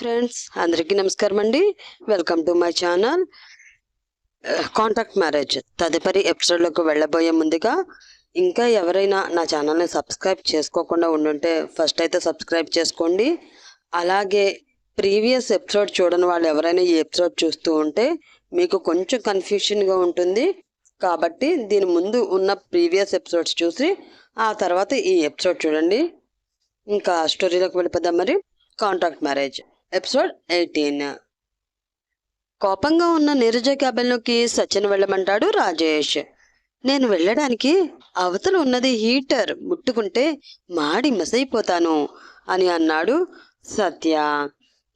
Friends అందరికీ నమస్కారం అండి. Welcome to my channel contact marriage తదుపరి ఎపిసోడ్లోకి వెళ్ళబోయే ముందుగా ఇంకా ఎవరైనా నా ఛానల్ని సబ్స్క్రైబ్ చేసుకోకుండా ఉండుంటే ఫస్ట్ అయితే సబ్స్క్రైబ్ చేసుకోండి. అలాగే ప్రీవియస్ ఎపిసోడ్ చూడని వాళ్ళు ఎవరైనా ఈ ఎపిసోడ్ చూస్తూ ఉంటే మీకు కొంచెం కన్ఫ్యూషన్గా ఉంటుంది. కాబట్టి దీని ముందు ఉన్న ప్రీవియస్ ఎపిసోడ్స్ చూసి ఆ తర్వాత ఈ ఎపిసోడ్ చూడండి. ఇంకా స్టోరీలోకి వెళ్ళిపోదాం మరి. కాంట్రాక్ట్ మ్యారేజ్ ఎపిసోడ్ ఎయిటీన్ కోపంగా ఉన్న నీరజ క్యాబిన్లోకి సచిన్ వెళ్ళమంటాడు రాజేష్. నేను వెళ్ళడానికి అవతల ఉన్నది హీటర్ ముట్టుకుంటే మాడి మసైపోతాను అని అన్నాడు సత్య.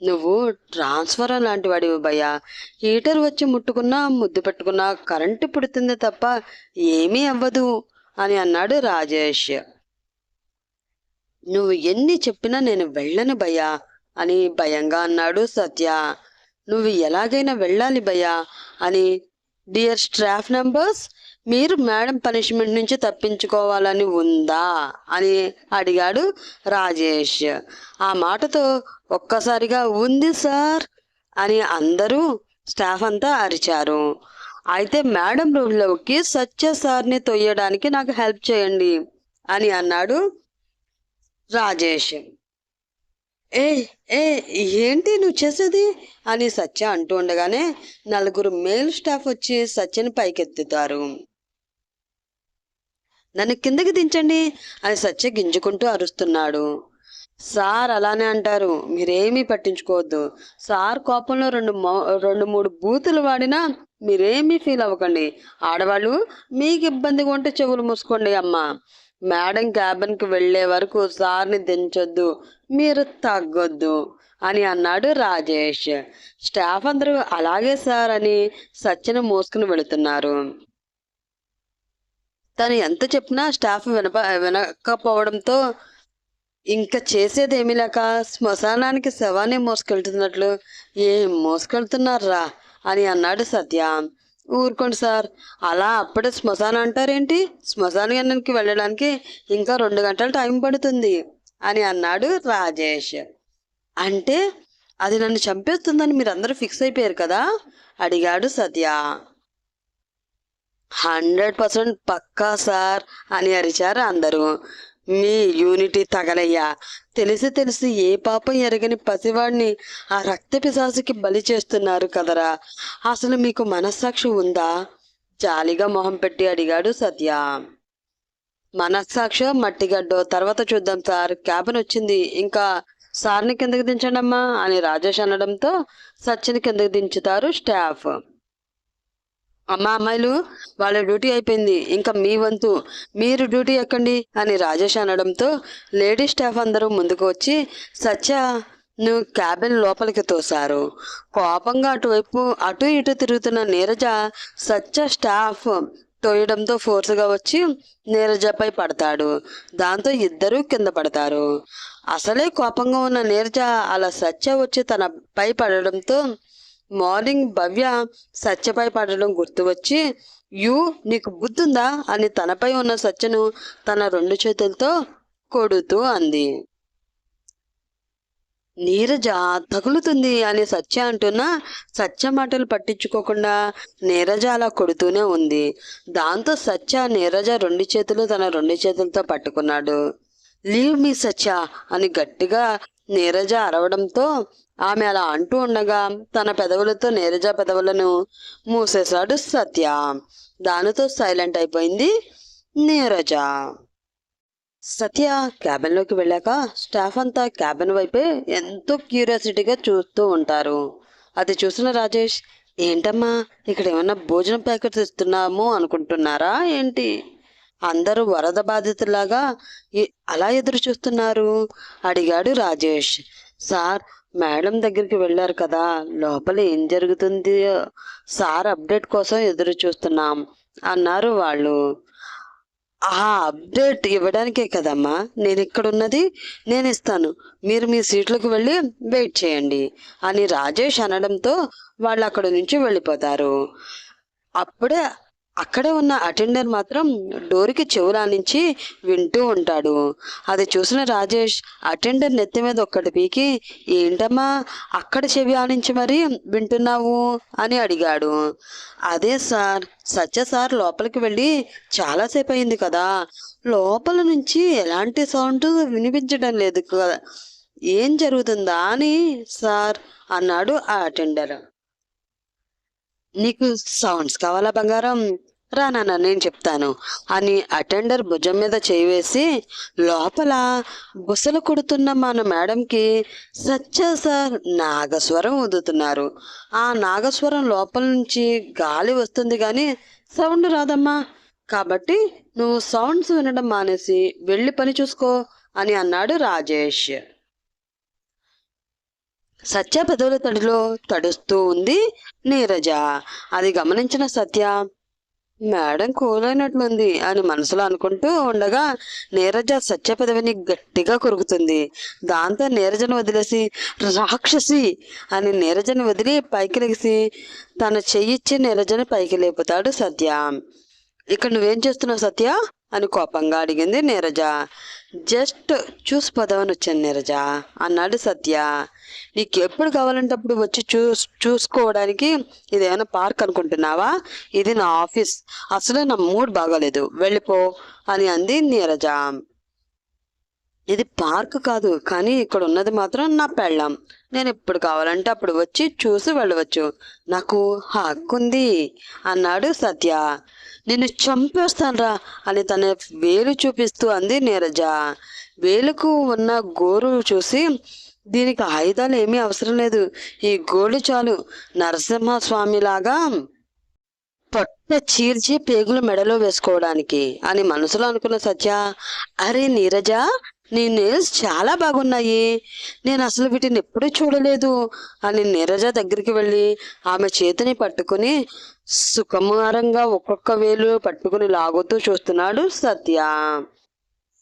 నువ్వు ట్రాన్స్ఫర్ లాంటి వాడివి భయ్యా. హీటర్ వచ్చి ముట్టుకున్నా ముద్దు పెట్టుకున్నా కరెంటు పుడుతుంది తప్ప ఏమీ అవ్వదు అని అన్నాడు రాజేష్. నువ్వు ఎన్ని చెప్పినా నేను వెళ్ళను భయ్యా. అని భయంగా అన్నాడు సత్య. నువ్వు ఎలాగైనా వెళ్ళాలి భయ్యా అని. డియర్ స్టాఫ్ నంబర్స్ మీరు మేడం పనిష్మెంట్ నుంచి తప్పించుకోవాలని ఉందా అని అడిగాడు రాజేష్. ఆ మాటతో ఒక్కసారిగా ఉంది సార్ అని అందరూ స్టాఫ్ అంతా అరిచారు. అయితే మేడం రూమ్లోకి సత్య సార్ని తొయ్యడానికి నాకు హెల్ప్ చేయండి అని అన్నాడు రాజేష్. ఏ ఏ ఏంటి నువ్వు చేసేది? అని సత్య అంటూ ఉండగానే నలుగురు మేల్ స్టాఫ్ వచ్చి సత్యని పైకెత్తుతారు. నన్ను కిందకి దించండి అని సత్య గింజుకుంటూ అరుస్తున్నాడు. సార్ అలానే అంటారు. మీరేమీ పట్టించుకోవద్దు. సార్ కోపంలో రెండు రెండు మూడు బూతులు వాడినా మీరేమీ ఫీల్ అవ్వకండి. ఆడవాళ్ళు మీకు ఇబ్బందిగా ఉంటే చెవులు మూసుకోండి అమ్మా. మేడం క్యాబిన్కి వెళ్ళే వరకు సార్ని దించొద్దు మీరు తగ్గొద్దు అని అన్నాడు రాజేష్. స్టాఫ్ అందరూ అలాగే సార్ అని సత్యను మోసుకుని వెళుతున్నారు. తను ఎంత చెప్పినా స్టాఫ్ వినప వినకపోవడంతో ఇంకా చేసేదేమీ లేక శ్మశానానికి శవాన్ని మోసుకెళ్తున్నట్లు ఏం మోసుకెళ్తున్నారా? అని అన్నాడు సత్య. ఊరుకోండి సార్. అలా అప్పుడే శ్మశానం అంటారేంటి? శ్మశానానికి వెళ్ళడానికి? ఇంకా రెండు గంటలు టైం పడుతుంది అని అన్నాడు రాజేష్. అంటే అది నన్ను చంపేస్తుందని మీరందరూ ఫిక్స్ అయిపోయారు కదా? అడిగాడు సత్య. హండ్రెడ్ పర్సెంట్ పక్కా సార్ అని అరిచారు అందరూ. మీ యూనిటీ తగలయ్యా. తెలిసి తెలిసి ఏ పాపం ఎరగని పసివాడిని ఆ రక్త పిశాసుకి బలి చేస్తున్నారు కదరా. అసలు మీకు మనస్సాక్షి ఉందా? జాలిగా మొహం పెట్టి అడిగాడు సత్య. మనస్సాక్షి మట్టిగడ్డో తర్వాత చూద్దాం సార్. క్యాబిన్ వచ్చింది. ఇంకా సార్ని కిందకి దించండమ్మా అని రాజేష్ అనడంతో సత్యని కిందకి దించుతారు స్టాఫ్. అమ్మా అమ్మాయిలు వాళ్ళ డ్యూటీ అయిపోయింది. ఇంకా మీ వంతు మీరు డ్యూటీ ఎక్కండి అని రాజేష్ అనడంతో లేడీ స్టాఫ్ అందరూ ముందుకు వచ్చి సత్య నువ్వు క్యాబిన్ లోపలికి తోశారు కోపంగా అటువైపు అటు ఇటు తిరుగుతున్న నీరజ సత్య స్టాఫ్ తోయడంతో ఫోర్స్గా వచ్చి నీరజపై పడతాడు. దాంతో ఇద్దరూ కింద పడతారు. అసలే కోపంగా ఉన్న నీరజ అలా సత్య వచ్చి తన పై పడడంతో మార్నింగ్ భవ్య సత్యపై పడడం గుర్తు వచ్చి యు నీకు బుద్ధుందా అని తనపై ఉన్న సత్యను తన రెండు చేతులతో కొడుతూ అంది. నీరజ తగులుతుంది అని సత్య అంటున్నా సత్య మాటలు పట్టించుకోకుండా నీరజ అలా కొడుతూనే ఉంది. దాంతో సత్య నీరజ రెండు చేతులు తన రెండు చేతులతో పట్టుకున్నాడు. లీవ్ మీ సత్య అని గట్టిగా నీరజ అరవడంతో ఆమె అలా అంటూ ఉండగా తన పెదవులతో నీరజ పెదవులను మూసేశాడు సత్య. దానితో సైలెంట్ అయిపోయింది నీరజ. సత్య క్యాబిన్లోకి వెళ్ళాక స్టాఫ్ అంతా క్యాబిన్ వైపే ఎంతో క్యూరియాసిటీగా చూస్తూ ఉంటారు. అది చూసిన రాజేష్ ఏంటమ్మా ఇక్కడ ఏమన్నా భోజనం ప్యాకెట్స్ ఇస్తున్నాము అనుకుంటున్నారా ఏంటి? అందరూ వరద బాధితులాగా అలా ఎదురు చూస్తున్నారు అడిగాడు రాజేష్. సార్ మేడం దగ్గరికి వెళ్ళారు కదా లోపల ఏం జరుగుతుంది? సార్ అప్డేట్ కోసం ఎదురు చూస్తున్నాం అన్నారు వాళ్ళు. ఆ అప్డేట్ ఇవ్వడానికే కదమ్మా నేను ఇక్కడ ఉన్నది నేను ఇస్తాను. మీరు మీ సీట్లకు వెళ్ళి వెయిట్ చేయండి అని రాజేష్ అనడంతో వాళ్ళు అక్కడ నుంచి వెళ్ళిపోతారు. అప్పుడే అక్కడే ఉన్న అటెండర్ మాత్రం డోర్కి చెవులానించి వింటూ ఉంటాడు. అది చూసిన రాజేష్ అటెండర్ నెత్తి మీద ఒక్కటి పీకి ఏంటమ్మా అక్కడ చెవి ఆనించి మరీ వింటున్నావు? అని అడిగాడు. అదే సార్ సత్య సార్ లోపలికి వెళ్ళి చాలాసేపు అయింది కదా లోపల నుంచి ఎలాంటి సౌండ్ వినిపించడం లేదు కదా ఏం జరుగుతుందా అని సార్ అన్నాడు ఆ అటెండర్. నీకు సౌండ్స్ కావాలా బంగారం? రా నేను చెప్తాను. అని అటెండర్ భుజం మీద చేయివేసి లోపల బుసలు కొడుతున్న మన మేడంకి సత్య సార్ నాగస్వరం ఊదుతున్నారు. ఆ నాగస్వరం లోపల నుంచి గాలి వస్తుంది కానీ సౌండ్ రాదమ్మా. కాబట్టి నువ్వు సౌండ్స్ వినడం మానేసి వెళ్ళి పని చూసుకో అని అన్నాడు రాజేష్. సత్య పెదవుల తడిలో తడుస్తూ ఉంది నీరజ. అది గమనించిన సత్య మేడం కూలైనట్లుంది అని మనసులో అనుకుంటూ ఉండగా నీరజ సత్య పెదవిని గట్టిగా కొరుకుతుంది. దాంతో నీరజను వదిలేసి రాక్షసి అని నీరజను వదిలి పైకి లెగిసి తన చెయ్యిచ్చి నీరజను పైకి లేపుతాడు సత్య. ఇక్కడ నువ్వేం చేస్తున్నావు సత్య? అని కోపంగా అడిగింది నీరజ. జస్ట్ చూసి పోదామని వచ్చాను నీరజ. అన్నాడు సత్య. నీకు ఎప్పుడు కావాలంటే అప్పుడు వచ్చి చూ చూసుకోవడానికి ఇదేమైనా పార్క్ అనుకుంటున్నావా? ఇది నా ఆఫీస్. అసలు నా మూడ్ బాగాలేదు. వెళ్ళిపో అని అంది నీరజ. ఇది పార్క్ కాదు కానీ ఇక్కడ ఉన్నది మాత్రం నా పెళ్ళం. నేను ఎప్పుడు కావాలంటే అప్పుడు వచ్చి చూసి వెళ్ళవచ్చు. నాకు హక్కు ఉంది అన్నాడు సత్య. నిన్ను చంపేస్తానురా అని తన వేలు చూపిస్తూ అంది నీరజ. వేలుకు ఉన్న గోరు చూసి దీనికి ఆయుధాలు ఏమీ అవసరం లేదు. ఈ గోళ్ళు చాలు నరసింహస్వామిలాగా పొట్ట చీర్చి పేగులు మెడలో వేసుకోవడానికి అని మనసులో అనుకున్న సత్య అరే నీరజ నీ నేల్స్ చాలా బాగున్నాయి. నేను అసలు వీటిని ఎప్పుడూ చూడలేదు అని నీరజ దగ్గరికి వెళ్ళి ఆమె చేతిని పట్టుకుని సుకుమారంగా ఒక్కొక్క వేలు పట్టుకుని లాగుతూ చూస్తున్నాడు సత్య.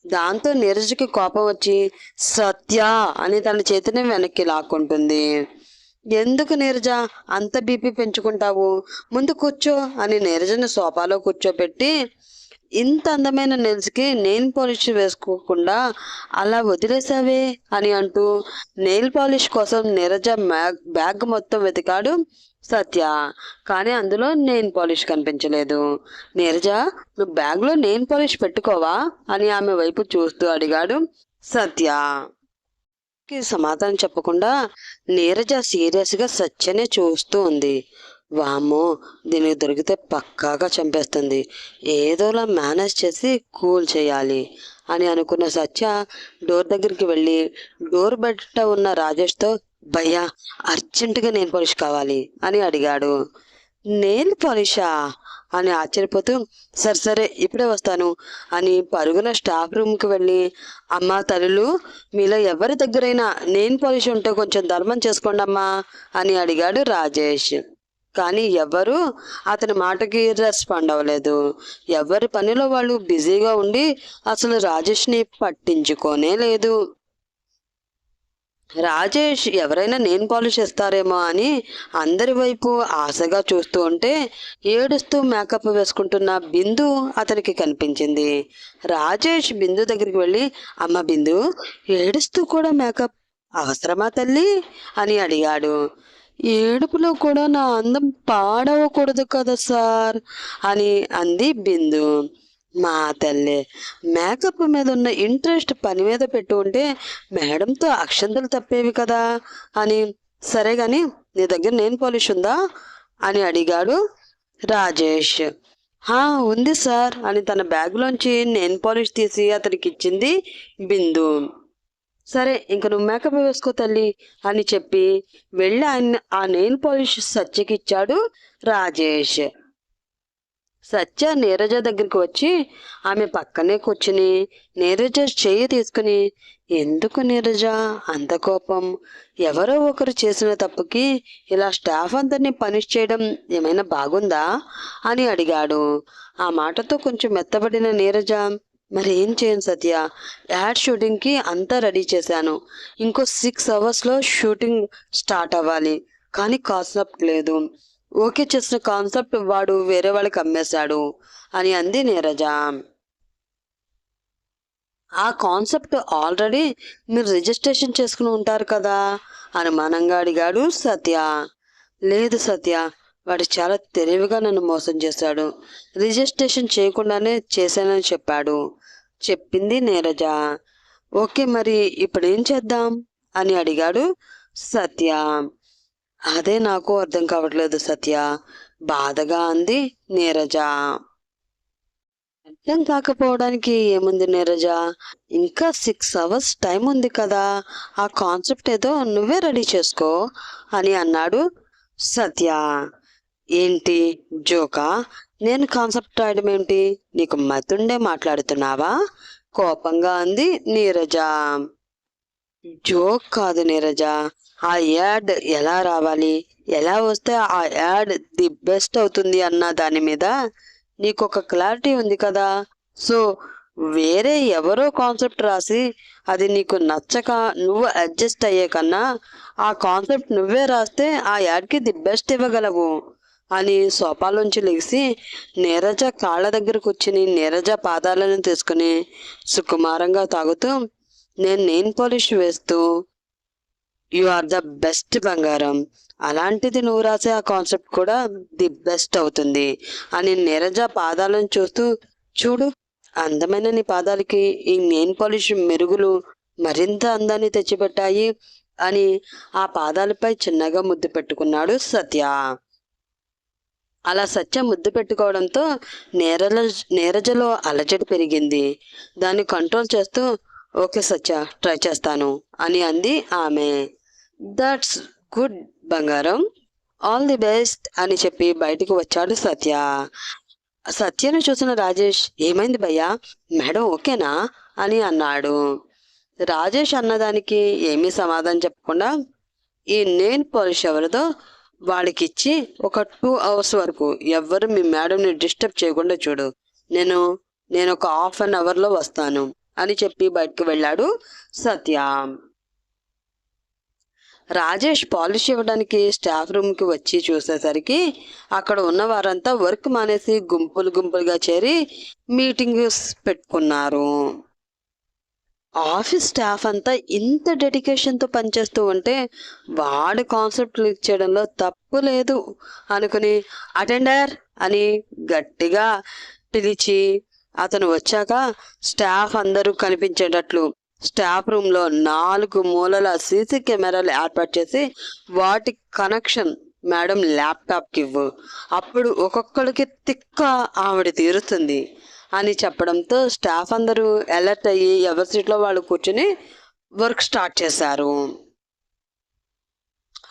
దాంతో నీరజకి కోపం వచ్చి సత్య అని తన చేతిని వెనక్కి లాక్కుంటుంది. ఎందుకు నీరజ? అంత బీపీ పెంచుకుంటావు. ముందు కూర్చో అని నీరజను సోఫాలో కూర్చోపెట్టి ఇంత అందమైన నెల్స్కి నెయిల్ పాలిష్ వేసుకోకుండా అలా వదిలేసావే అని అంటూ నెయిల్ పాలిష్ కోసం నీరజ బ్యాగ్ బ్యాగ్ మొత్తం వెతికాడు సత్య. కానీ అందులో నెయిల్ పాలిష్ కనిపించలేదు. నీరజ నువ్వు బ్యాగ్లో నెయిల్ పాలిష్ పెట్టుకోవా? అని ఆమె వైపు చూస్తూ అడిగాడు సత్య. సమాధానం చెప్పకుండా నీరజ సీరియస్గా సత్యనే చూస్తూ ఉంది. వామ్మో దీనికి దొరికితే పక్కాగా చంపేస్తుంది. ఏదోలా మేనేజ్ చేసి కూల్ చేయాలి అని అనుకున్న సత్య డోర్ దగ్గరికి వెళ్ళి డోర్ బయట ఉన్న రాజేష్తో భయ్యా అర్జెంటుగా నేను పాలిష్ కావాలి అని అడిగాడు. నేను పాలిషా అని ఆశ్చర్యపోతూ సరే సరే ఇప్పుడే వస్తాను అని పరుగున స్టాఫ్ రూమ్కి వెళ్ళి అమ్మా తల్లులు మీలో ఎవరి దగ్గరైనా నేను పాలిష్ ఉంటే కొంచెం ధర్మం చేసుకోండి అమ్మా అని అడిగాడు రాజేష్. కానీ ఎవ్వరూ అతని మాటకి రెస్పాండ్ అవ్వలేదు. ఎవరి పనిలో వాళ్ళు బిజీగా ఉండి అసలు రాజేష్ని పట్టించుకోనే లేదు. రాజేష్ ఎవరైనా నేను పాలిష్ ఇస్తారేమో అని అందరి వైపు ఆశగా చూస్తూ ఉంటే ఏడుస్తూ మేకప్ వేసుకుంటున్న బిందు అతనికి కనిపించింది. రాజేష్ బిందు దగ్గరికి వెళ్ళి అమ్మ బిందు ఏడుస్తూ కూడా మేకప్ అవసరమా తల్లి? అని అడిగాడు. ఏడుపులో కూడా నా అందం పాడవకూడదు కదా సార్ అని అంది బిందు. మా తల్లి మేకప్ మీద ఉన్న ఇంట్రెస్ట్ పని మీద పెట్టు ఉంటే మేడంతో అక్షంతలు తప్పేవి కదా అని. సరే గాని నీ దగ్గర నేను పాలిష్ ఉందా అని అడిగాడు రాజేష్. హా ఉంది సార్ అని తన బ్యాగ్లోంచి నేను పాలిష్ తీసి అతనికి ఇచ్చింది బిందు. సరే ఇంక నువ్వు మేకప్ వేసుకో తల్లి అని చెప్పి వెళ్ళి ఆయన ఆ నెయిల్ పాలిష్ సత్యకి ఇచ్చాడు రాజేష్. సత్య నీరజ దగ్గరికి వచ్చి ఆమె పక్కనే కూర్చుని నీరజ చెయ్యి తీసుకుని ఎందుకు నీరజ? అంత కోపం. ఎవరో ఒకరు చేసిన తప్పుకి ఇలా స్టాఫ్ అందరినీ పనిష్ చేయడం ఏమైనా బాగుందా? అని అడిగాడు. ఆ మాటతో కొంచెం మెత్తబడిన నీరజ మరి ఏం చేయను సత్య? యాడ్ షూటింగ్కి అంతా రెడీ చేశాను. ఇంకో సిక్స్ అవర్స్లో షూటింగ్ స్టార్ట్ అవ్వాలి. కానీ కాన్సెప్ట్ లేదు. ఓకే చేసిన కాన్సెప్ట్ వాడు వేరే వాళ్ళకి అమ్మేశాడు అని అంది నీరజ. ఆ కాన్సెప్ట్ ఆల్రెడీ మీరు రిజిస్ట్రేషన్ చేసుకుని ఉంటారు కదా? అనుమానంగా అడిగాడు సత్య. లేదు సత్య వాడు చాలా తెలివిగా నన్ను మోసం చేశాడు. రిజిస్ట్రేషన్ చేయకుండానే చేశానని చెప్పాడు. చెప్పింది నీరజ. ఓకే మరి ఇప్పుడేం చేద్దాం? అని అడిగాడు సత్య. అదే నాకు అర్థం కావట్లేదు సత్య బాధగా అంది నీరజ. అర్థం కాకపోవడానికి ఏముంది నీరజ? ఇంకా సిక్స్ అవర్స్ టైం ఉంది కదా ఆ కాన్సెప్ట్ ఏదో నువ్వే రెడీ చేసుకో అని అన్నాడు సత్య. ఏంటి జోకా? నేను కాన్సెప్ట్ రాయడం ఏంటి? నీకు మతుండే మాట్లాడుతున్నావా? కోపంగా అంది నీరజ. జోక్ కాదు నీరజ. ఆ యాడ్ ఎలా రావాలి? ఎలా వస్తే ఆ యాడ్ ది బెస్ట్ అవుతుంది అన్న దాని మీద నీకు ఒక క్లారిటీ ఉంది కదా. సో వేరే ఎవరో కాన్సెప్ట్ రాసి అది నీకు నచ్చక నువ్వు అడ్జస్ట్ అయ్యే కన్నా ఆ కాన్సెప్ట్ నువ్వే రాస్తే ఆ యాడ్కి ది బెస్ట్ ఇవ్వగలవు. అని సోఫాలోంచి లెగిసి నీరజ కాళ్ళ దగ్గర కూర్చుని నీరజ పాదాలను తీసుకుని సుకుమారంగా తాగుతూ నేను నెయిన్ పాలిష్ వేస్తూ యు ఆర్ ద బెస్ట్ బంగారం. అలాంటిది నువ్వు రాసే ఆ కాన్సెప్ట్ కూడా ది బెస్ట్ అవుతుంది అని నీరజ పాదాలను చూస్తూ చూడు అందమైన నీ పాదాలకి ఈ నెయిన్ పాలిష్ మెరుగులు మరింత అందాన్ని తెచ్చిపెట్టాయి అని ఆ పాదాలపై చిన్నగా ముద్దు పెట్టుకున్నాడు సత్య. అలా సత్య ముద్దు పెట్టుకోవడంతో నేరల నీరజలో అలజడి పెరిగింది. దాన్ని కంట్రోల్ చేస్తూ ఓకే సత్య ట్రై చేస్తాను అని అంది ఆమె. దట్స్ గుడ్ బంగారం. ఆల్ ది బెస్ట్ అని చెప్పి బయటికి వచ్చాడు సత్య. సత్యను చూసిన రాజేష్ ఏమైంది భయ్యా? మేడం ఓకేనా? అని అన్నాడు. రాజేష్ అన్నదానికి ఏమీ సమాధానం చెప్పకుండా ఈ నేను పోలీష్ ఎవరిదో వాడికి ఇచ్చి ఒక టూ అవర్స్ వరకు ఎవ్వరు మీ మేడంని డిస్టర్బ్ చేయకుండా చూడు. నేను నేను ఒక హాఫ్ అన్ అవర్లో వస్తాను అని చెప్పి బయటకు వెళ్ళాడు సత్య. రాజేష్ పాలిష్ ఇవ్వడానికి స్టాఫ్ రూమ్కి వచ్చి చూసేసరికి అక్కడ ఉన్న వారంతా వర్క్ మానేసి గుంపులు గుంపులుగా చేరి మీటింగ్స్ పెట్టుకున్నారు. ఆఫీస్ స్టాఫ్ అంతా ఇంత డెడికేషన్తో పనిచేస్తూ ఉంటే వాడి కాన్సెప్ట్ లీక్ చేయడంలో తప్పు లేదు అనుకుని అటెండర్ అని గట్టిగా పిలిచి అతను వచ్చాక స్టాఫ్ అందరూ కనిపించేటట్లు స్టాఫ్ రూమ్లో నాలుగు మూలల సీసీ కెమెరాలు ఏర్పాటు చేసి వాటి కనెక్షన్ మేడం ల్యాప్టాప్కి ఇవ్వు. అప్పుడు ఒక్కొక్కడికి తిక్క ఆవిడ తీరుతుంది. అని చెప్పడంతో స్టాఫ్ అందరూ అలర్ట్ అయ్యి ఎవరి సీట్లో వాళ్ళు కూర్చుని వర్క్ స్టార్ట్ చేశారు.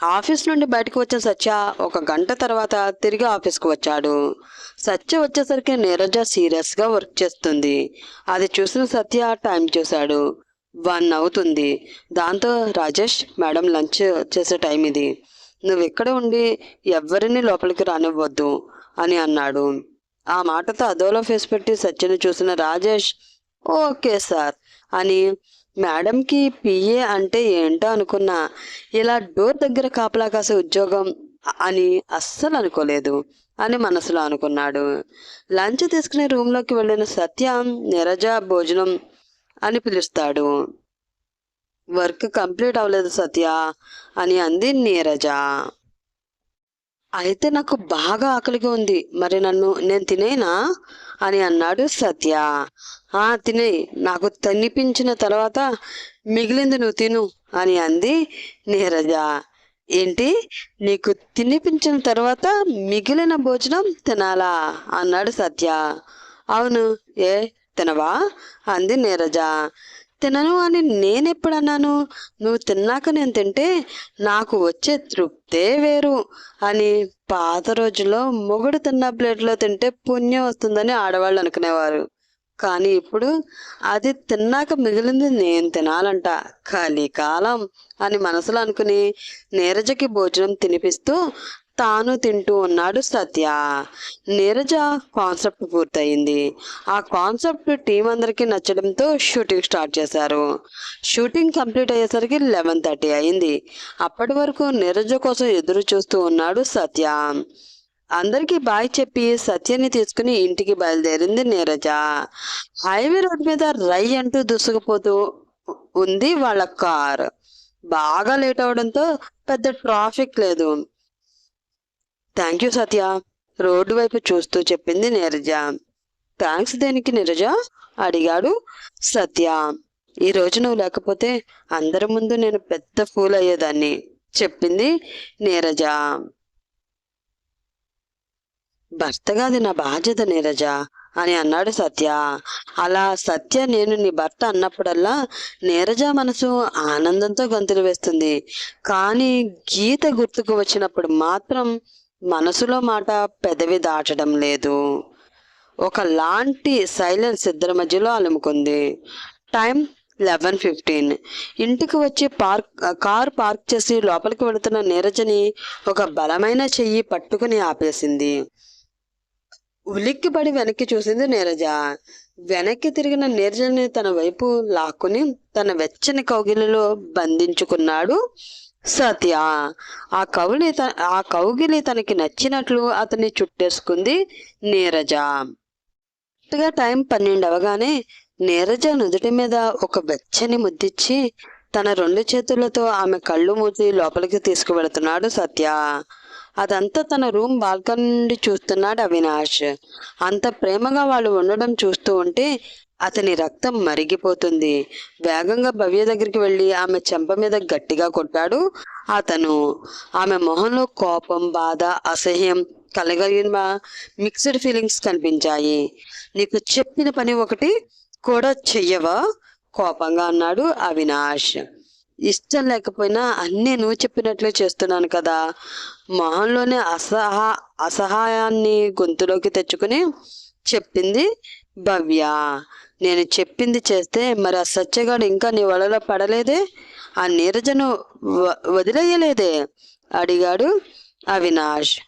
ఆఫీస్ నుండి బయటకు వచ్చిన సత్య ఒక గంట తర్వాత తిరిగి ఆఫీస్కి వచ్చాడు. సత్య వచ్చేసరికి నీరజ సీరియస్గా వర్క్ చేస్తుంది. అది చూసిన సత్య టైం చూశాడు. వన్ అవుతుంది. దాంతో రాజేష్ మేడం లంచ్ చేసే టైం ఇది. నువ్వు ఇక్కడ ఉండి ఎవరిని లోపలికి రానివ్వద్దు అని అన్నాడు. ఆ మాటతో అదోలో ఫేస్ పెట్టి సత్యను చూసిన రాజేష్ ఓకే సార్. అని మేడంకి పిఏ అంటే ఏంటో అనుకున్నా ఇలా డోర్ దగ్గర కాపలా కాసే ఉద్యోగం అని అస్సలు అనుకోలేదు అని మనసులో అనుకున్నాడు. లంచ్ తీసుకునే రూమ్లోకి వెళ్ళిన సత్య నిరజ భోజనం అని పిలుస్తాడు. వర్క్ కంప్లీట్ అవ్వలేదు సత్య అని అంది నీరజ. అయితే నాకు బాగా ఆకలిగా ఉంది. మరి నన్ను నేను తినేనా? అని అన్నాడు సత్య. ఆ తినే. నాకు తనిపించిన తర్వాత మిగిలింది నువ్వు తిను అని అంది నీరజ. ఏంటి? నీకు తినిపించిన తర్వాత మిగిలిన భోజనం తినాలా? అన్నాడు సత్య. అవును. ఏ తినవా? అంది నీరజ. తినను అని నేనెప్పుడన్నాను? నువ్వు తిన్నాక నేను తింటే నాకు వచ్చే తృప్తే వేరు అని పాత రోజుల్లో మొగుడు తిన్న ప్లేట్లో తింటే పుణ్యం వస్తుందని ఆడవాళ్ళు అనుకునేవారు. కానీ ఇప్పుడు అది తిన్నాక మిగిలింది నేను తినాలంట. కలికాలం అని మనసులో అనుకుని నీరజకి భోజనం తినిపిస్తూ తాను తింటూ ఉన్నాడు సత్య. నీరజ కాన్సెప్ట్ పూర్తయింది. ఆ కాన్సెప్ట్ టీం అందరికీ నచ్చడంతో షూటింగ్ స్టార్ట్ చేశారు. షూటింగ్ కంప్లీట్ అయ్యేసరికి లెవెన్ థర్టీ అయింది. అప్పటి వరకు నీరజ కోసం ఎదురు చూస్తూ ఉన్నాడు సత్య. అందరికీ బాయ్ చెప్పి సత్యని తీసుకుని ఇంటికి బయలుదేరింది నీరజ. హైవే రోడ్ మీద రై అంటూ దూసుకుపోతూ ఉంది వాళ్ళ కార్. బాగా లేట్ అవడంతో పెద్ద ట్రాఫిక్ లేదు. థ్యాంక్ యూ సత్య రోడ్డు వైపు చూస్తూ చెప్పింది నీరజ. థ్యాంక్స్ దేనికి నీరజ? అడిగాడు సత్య. ఈ రోజు నువ్వు లేకపోతే అందరి ముందు నేను పెద్ద ఫూల్ అయ్యేదాన్ని చెప్పింది నీరజ. భర్తగా అది నా బాధ్యత నీరజ అని అన్నాడు సత్య. అలా సత్య నేను నీ భర్త అన్నప్పుడల్లా నీరజ మనసు ఆనందంతో గంతులు వేస్తుంది. కానీ గీత గుర్తుకు వచ్చినప్పుడు మాత్రం మనసులో మాట పెదవి దాటడం లేదు. ఒకలాంటి సైలెన్స్ ఇద్దరి మధ్యలో అలుముకుంది. Time eleven fifteen. ఇంటికి వచ్చి పార్క్ కార్ పార్క్ చేసి లోపలికి వెళుతున్న నీరజని ఒక బలమైన చెయ్యి పట్టుకుని ఆపేసింది. ఉలిక్కిపడి వెనక్కి చూసింది నీరజ. వెనక్కి తిరిగిన నీరజని తన వైపు లాక్కుని తన వెచ్చని కౌగిలిలో బంధించుకున్నాడు. సత్య ఆ కవుని త- ఆ కౌగిలి తనకి నచ్చినట్లు అతన్ని చుట్టేసుకుంది నీరజ. టైం పన్నెండు అవగానే నీరజ నుదుటి మీద ఒక వెచ్చని ముద్దిచ్చి తన రెండు చేతులతో ఆమె కళ్ళు మూసి లోపలికి తీసుకువెళుతున్నాడు సత్య. అదంతా తన రూమ్ బాల్కనీ నుండి చూస్తున్నాడు అవినాష్. అంత ప్రేమగా వాళ్ళు ఉండడం చూస్తూ ఉంటే అతని రక్తం మరిగిపోతుంది. వేగంగా భవ్య దగ్గరికి వెళ్ళి ఆమె చెంప మీద గట్టిగా కొట్టాడు. అతను ఆమె మొహంలో కోపం బాధ అసహ్యం కలగలిగిన మిక్స్డ్ ఫీలింగ్స్ కనిపించాయి. నీకు చెప్పిన పని ఒకటి కూడా చెయ్యవా? కోపంగా అన్నాడు అవినాష్. ఇష్టం లేకపోయినా అన్నీ నువ్వు చెప్పినట్లే చేస్తున్నాను కదా. మొహంలోనే అసహా అసహాయాన్ని గొంతులోకి తెచ్చుకుని చెప్పింది భవ్య. నేను చెప్పింది చేస్తే మరి ఆ సత్యగాడు ఇంకా నీ వలలో పడలేదే? ఆ నీరజను వ- వదిలేయలేదే? అడిగాడు అవినాష్.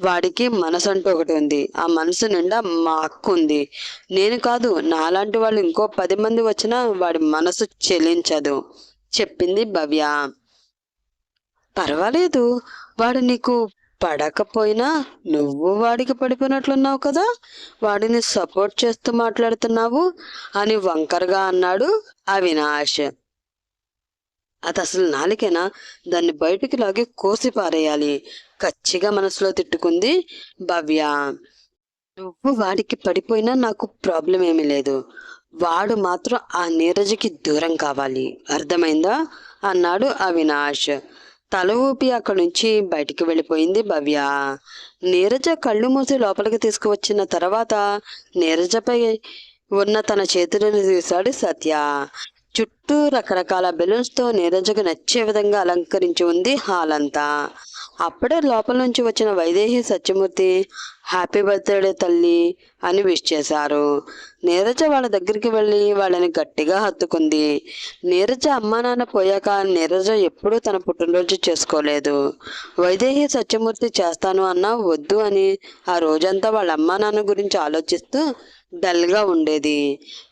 వాడికి మనసు అంటూ ఒకటి ఉంది. ఆ మనసు నిండా మా హక్కు ఉంది. నేను కాదు నాలాంటి వాళ్ళు ఇంకో పది మంది వచ్చినా వాడి మనసు చెలించదు. చెప్పింది భవ్య. పర్వాలేదు. వాడు నీకు పడకపోయినా నువ్వు వాడికి పడిపోయినట్లున్నావు కదా? వాడిని సపోర్ట్ చేస్తూ మాట్లాడుతున్నావు అని వంకరగా అన్నాడు అవినాష్. అది అసలు నాలికేనా? దాన్ని బయటికి లాగి కోసి పారేయాలి. కచ్చిగా మనసులో తిట్టుకుంది భవ్య. నువ్వు వాడికి పడిపోయినా నాకు ప్రాబ్లం ఏమీ లేదు. వాడు మాత్రం ఆ నీరజకి దూరం కావాలి. అర్థమైందా? అన్నాడు అవినాష్. తల ఊపి అక్కడి నుంచి బయటికి వెళ్ళిపోయింది భవ్య. నీరజ కళ్ళు మూసి లోపలికి తీసుకువచ్చిన తర్వాత నీరజపై ఉన్న తన చేతులను తీశాడు సత్య. చుట్టూ రకరకాల బెలూన్స్తో నీరజకు నచ్చే విధంగా అలంకరించి ఉంది హాల్ అంతా అప్పుడే లోపల నుంచి వచ్చిన వైదేహి సత్యమూర్తి హ్యాపీ బర్త్డే తల్లి అని విష్ చేశారు. నీరజ వాళ్ళ దగ్గరికి వెళ్ళి వాళ్ళని గట్టిగా హత్తుకుంది. నీరజ అమ్మా నాన్న పోయాక నీరజ ఎప్పుడూ తన పుట్టినరోజు చేసుకోలేదు. వైదేహి సత్యమూర్తి చేస్తాను అన్నా వద్దు అని ఆ రోజంతా వాళ్ళ అమ్మా నాన్న గురించి ఆలోచిస్తూ డల్గా ఉండేది.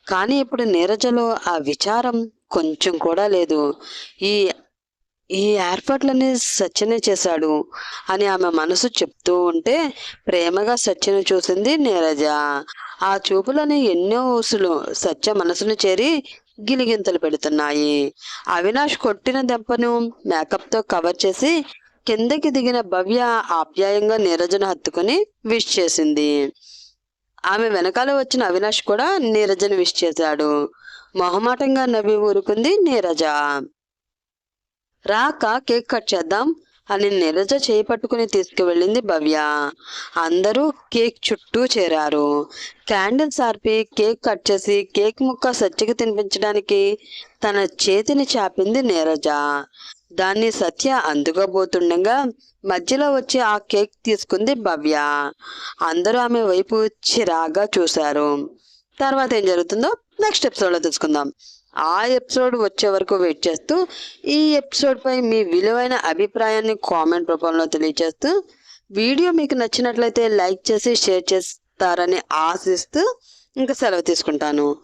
కానీ ఇప్పుడు నీరజలో ఆ విచారం కొంచెం కూడా లేదు. ఈ ఈ ఏర్పాట్లన్నీ సత్యనే చేశాడు అని ఆమె మనసు చెప్తూ ఉంటే ప్రేమగా సత్యను చూసింది నీరజ. ఆ చూపులని ఎన్నో ఊసులు సత్య మనసును చేరి గిలిగింతలు పెడుతున్నాయి. అవినాష్ కొట్టిన దెబ్బను మేకప్తో కవర్ చేసి కిందకి దిగిన భవ్య ఆప్యాయంగా నీరజను హత్తుకుని విష్ చేసింది. ఆమె వెనకాల వచ్చిన అవినాష్ కూడా నీరజను విష్ చేశాడు. మొహమాటంగా నవ్వి ఊరుకుంది నీరజ. రాక కేక్ కట్ చేద్దాం. అని నీరజ చేయి పట్టుకుని తీసుకువెళ్ళింది భవ్య. అందరూ కేక్ చుట్టూ చేరారు. క్యాండిల్స్ ఆర్పి కేక్ కట్ చేసి కేక్ ముక్క సత్యకి తినిపించడానికి తన చేతిని చాపింది నీరజ. దాన్ని సత్య అందుకోబోతుండగా మధ్యలో వచ్చి ఆ కేక్ తీసుకుంది భవ్య. అందరూ ఆమె వైపు చిరాగా చూశారు. తర్వాత ఏం జరుగుతుందో నెక్స్ట్ ఎపిసోడ్లో తెలుసుకుందాం. ఆ ఎపిసోడ్ వచ్చే వరకు వెయిట్ చేస్తూ ఈ ఎపిసోడ్పై మీ విలువైన అభిప్రాయాన్ని కామెంట్ రూపంలో తెలియజేస్తూ వీడియో మీకు నచ్చినట్లయితే లైక్ చేసి షేర్ చేస్తారని ఆశిస్తూ ఇంకా సెలవు తీసుకుంటాను.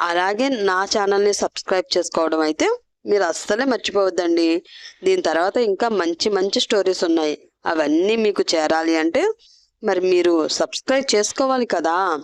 అలాగే నా ఛానల్ని సబ్స్క్రైబ్ చేసుకోవడం అయితే మీరు అస్సలే మర్చిపోవద్దండి. దీని తర్వాత ఇంకా మంచి మంచి స్టోరీస్ ఉన్నాయి. అవన్నీ మీకు చేరాలి అంటే మరి మీరు సబ్స్క్రైబ్ చేసుకోవాలి కదా.